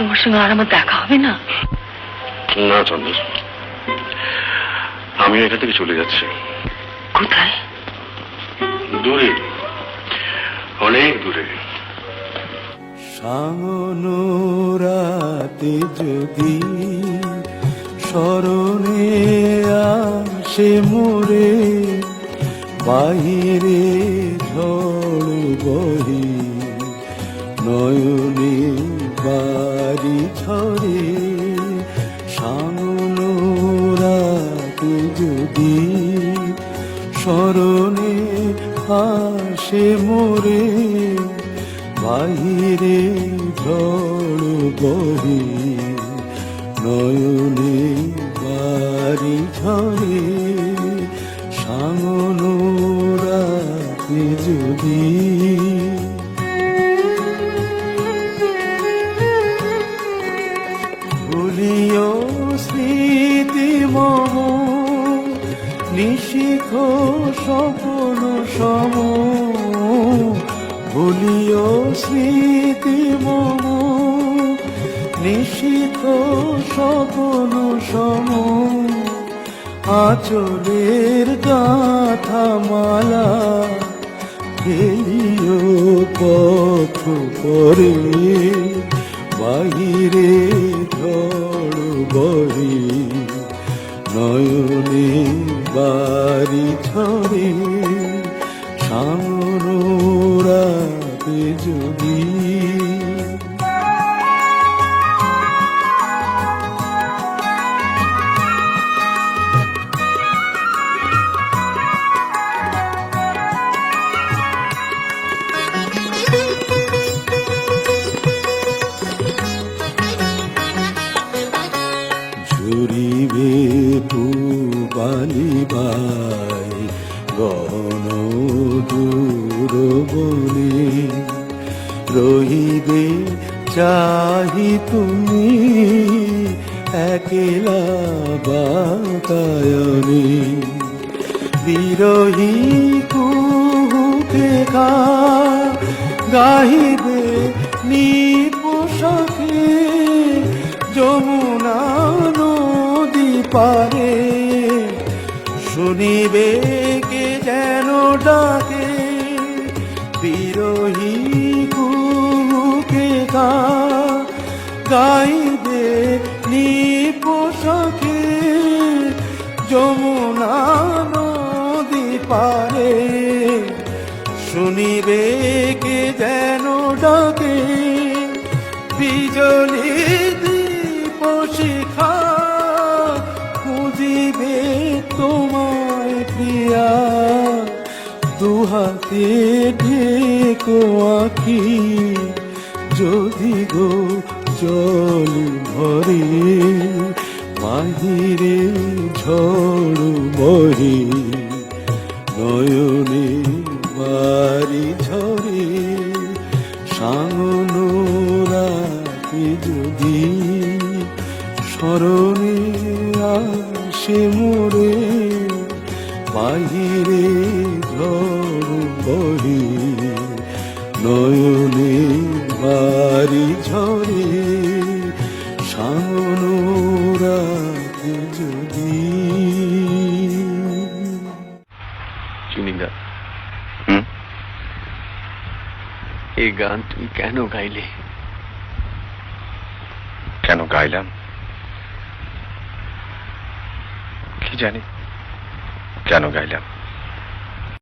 তোমার সঙ্গে আর আমার দেখা হবে না? না চন্দন আমি এখান থেকে চলে যাচ্ছি। কোথায়? দূরে। অনেক দূরে। সামনোরাতে যদি স্মরণে আসে মোরে বাহিরে ঝড় বহি নয়নে বাড়ি ঝরে সামনোরাতে যদি স্মরণে আসে মোরে বাহিরে ঝড় বহি নয়নে বাড়ি ঝরে যদি ভুলিও স্মৃতি মম, নিশিখ স্বপ্ন সম। ভুলিও স্মৃতি মম, নিশিখ স্বপ্ন সম। আচলের গাথা মালা ফেলিও পথ পরে, বাহিরে ঝড় বহি নয়নে বাড়ি ছড়ে সামনোরাতে বালিবাই গণ দূর বনে রহিবে চাহি তুমি একলা বাতায়নে। বিরহী কুহুকে গা গাহিবে নিপোষকে যমুনা নদী পারে শুনিবে কে যেন ডাকে? বিরোহী কুহুকে গা, গাইবে নিপোষকে। যমুনা নদী পারে, শুনিবে কে যেন ডাকে? বিজলি দুহাতে ঢেকো আখি। যদি গো জল ভরে বাহিরে ঝড় বহে নয়নে বাড়ি ঝরে সামনোরাতে যদি স্মরণে আসে মোরে বাহিরে ঝড় বহে নয়নে বাড়ি ঝরে সামনোরাতে যদি চুনিদা। হুম? এই গান তুমি কেন গাইলে? কেন গাইলাম? কি জানি। কেন গাইলাম?